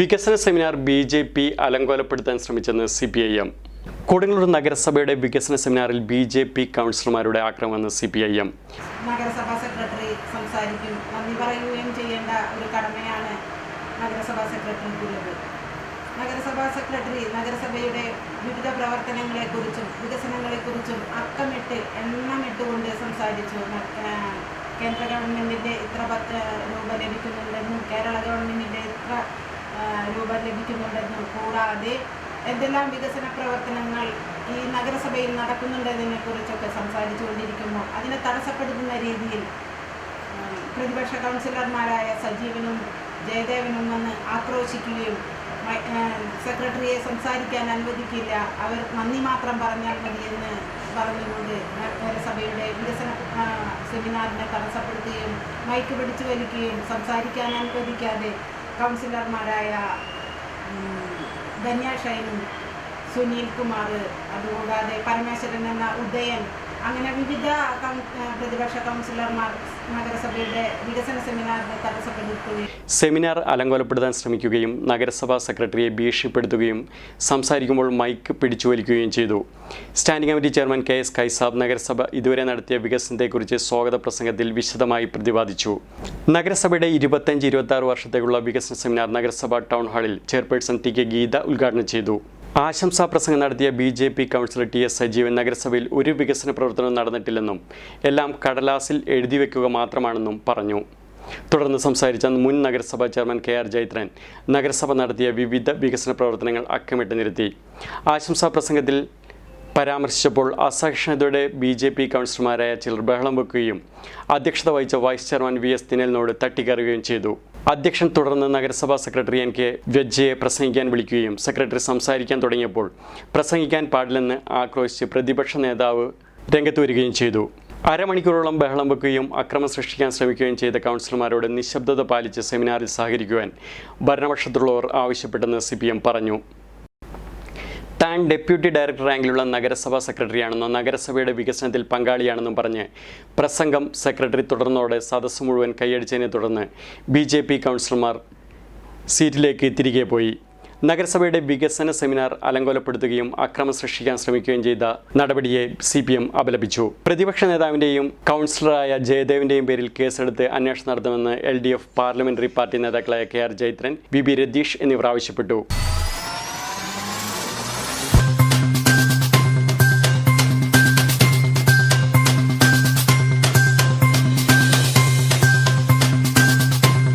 വികസന seminar B J P അലങ്കോലപ്പെടുത്താൻ ശ്രമിച്ചെന്ന് C P I M. Kodungallur നഗരസഭയുടെ വികസന സെമിനാറിൽ ബി ജെ പി കൗൺസിലർമാരുടെ ആക്രമണമെന്ന് സി പി ഐ എം. നഗരസഭാ സെക്രട്ടറി സംസാരിക്കും. നന്ദി പറയുകയും ചെയ്യേണ്ട ഒരു കടമയാണ് നഗരസഭാ സെക്രട്ടറിക്കുള്ളത്. നഗരസഭാ സെക്രട്ടറി നഗരസഭയുടെ വിവിധ പ്രവർത്തനങ്ങളെക്കുറിച്ചും വികസനങ്ങളെക്കുറിച്ചും അക്കമിട്ട് എണ്ണമിട്ടുകൊണ്ട് സംസാരിച്ചു. കേന്ദ്ര ഗവൺമെന്റിന്റെ ഇത്ര പത്ത് രൂപ ലഭിക്കുന്നുണ്ടെന്നും കേരള ഗവൺമെന്റിന്റെ ഇത്ര ആ, രൂപ ലഭിക്കുന്നുണ്ടെന്നും കൂടാതെ എന്തെല്ലാം വികസന പ്രവർത്തനങ്ങൾ ഈ നഗരസഭയിൽ നടക്കുന്നുണ്ടെന്നതിനെ കുറിച്ചൊക്കെ സംസാരിച്ചുകൊണ്ടിരിക്കുമ്പോൾ അതിനെ തടസ്സപ്പെടുത്തുന്ന രീതിയിൽ പ്രതിപക്ഷ കൗൺസിലർമാരായ സജീവനും ജയദേവനും വന്ന് ആക്രോശിക്കുകയും സെക്രട്ടറിയെ സംസാരിക്കാൻ അനുവദിക്കില്ല. അവർ നന്ദി മാത്രം പറഞ്ഞാൽ മതിയെന്ന് പറഞ്ഞുകൊണ്ട് നഗരസഭയുടെ വികസന സെമിനാറിനെ തടസ്സപ്പെടുത്തുകയും മൈക്ക് പിടിച്ചു വലിക്കുകയും സംസാരിക്കാൻ അനുവദിക്കാതെ കൗൺസിലർമാരായ ധന്യ ഷൈനി സുനിൽ കുമാർ അതുകൂടാതെ പരമേശ്വരൻ എന്ന ഉദയൻ അങ്ങനെ വിവിധ പ്രതിപക്ഷ കൗൺസിലർമാർ നഗരസഭയുടെ വികസന സെമിനാറിന് തടസ്സപ്പെടുത്തുകയും സെമിനാർ അലങ്കോലപ്പെടുത്താൻ ശ്രമിക്കുകയും നഗരസഭാ സെക്രട്ടറിയെ ഭീഷണിപ്പെടുത്തുകയും സംസാരിക്കുമ്പോൾ മൈക്ക് പിടിച്ചു വലിക്കുകയും ചെയ്തു. Standing committee chairman K S Kaisab നഗരസഭ ഇതുവരെ നടത്തിയ വികസനത്തെക്കുറിച്ച് സ്വാഗത പ്രസംഗത്തിൽ വിശദമായി പ്രതിപാദിച്ചു. നഗരസഭയുടെ ഇരുപത്തഞ്ച് ഇരുപത്തി ആറ് വർഷത്തേക്കുള്ള വികസന സെമിനാർ നഗരസഭ ടൗൺ ഹാളിൽ ചെയർപേഴ്സൺ ടി കെ ഗീത ഉദ്ഘാടനം ചെയ്തു. ആശംസാ പ്രസംഗം നടത്തിയ B J P councillor T S Sajeevan നഗരസഭയിൽ ഒരു വികസന പ്രവർത്തനം നടന്നിട്ടില്ലെന്നും എല്ലാം കടലാസിൽ എഴുതി വെക്കുക മാത്രമാണെന്നും പറഞ്ഞു. തുടർന്ന് സംസാരിച്ച മുൻ നഗരസഭാ ചെയർമാൻ കെ ആർ ജൈത്രൻ നഗരസഭ നടത്തിയ വിവിധ വികസന പ്രവർത്തനങ്ങൾ അക്കമിട്ട് നിരത്തി. ആശംസാ പ്രസംഗത്തിൽ പരാമർശിച്ചപ്പോൾ അസഹിഷ്ണുതയുടെ ബി ജെ പി കൗൺസിലർമാരായ ചിലർ ബഹളം വെക്കുകയും അധ്യക്ഷത വഹിച്ച വൈസ് ചെയർമാൻ വി എസ് തിനലിനോട് തട്ടിക്കയറുകയും ചെയ്തു. അധ്യക്ഷൻ തുടർന്ന് നഗരസഭാ സെക്രട്ടറി എൻ കെ വെജ്ജയെ പ്രസംഗിക്കാൻ വിളിക്കുകയും സെക്രട്ടറി സംസാരിക്കാൻ തുടങ്ങിയപ്പോൾ പ്രസംഗിക്കാൻ പാടില്ലെന്ന് ആക്രോശിച്ച് പ്രതിപക്ഷ നേതാവ് രംഗത്ത് വരികയും ചെയ്തു. അരമണിക്കൂറോളം ബഹളം വെക്കുകയും അക്രമം സൃഷ്ടിക്കാൻ ശ്രമിക്കുകയും ചെയ്ത കൗൺസിലർമാരോട് നിശബ്ദത പാലിച്ച് സെമിനാറിൽ സഹകരിക്കുവാൻ ഭരണപക്ഷത്തുള്ളവർ ആവശ്യപ്പെട്ടെന്ന് സി പറഞ്ഞു. താൻ ഡെപ്യൂട്ടി ഡയറക്ടർ റാങ്കിലുള്ള നഗരസഭാ സെക്രട്ടറിയാണെന്നും നഗരസഭയുടെ വികസനത്തിൽ പങ്കാളിയാണെന്നും പറഞ്ഞ് പ്രസംഗം സെക്രട്ടറി തുടർന്നോടെ സദസ്സ് മുഴുവൻ കൈയടിച്ചതിനെ തുടർന്ന് ബി ജെ പി കൗൺസിലർമാർ സീറ്റിലേക്ക് തിരികെ പോയി. നഗരസഭയുടെ വികസന സെമിനാർ അലങ്കോലപ്പെടുത്തുകയും അക്രമം സൃഷ്ടിക്കാൻ ശ്രമിക്കുകയും ചെയ്ത നടപടിയെ സി പി എം അപലപിച്ചു. പ്രതിപക്ഷ നേതാവിന്റെയും കൗൺസിലറായ ജയദേവിന്റെയും പേരിൽ കേസെടുത്ത് അന്വേഷണം നടത്തുമെന്ന് L D F parliamentary party നേതാക്കളായ K R Jaithran V B Ratheesh എന്നിവർ ആവശ്യപ്പെട്ടു.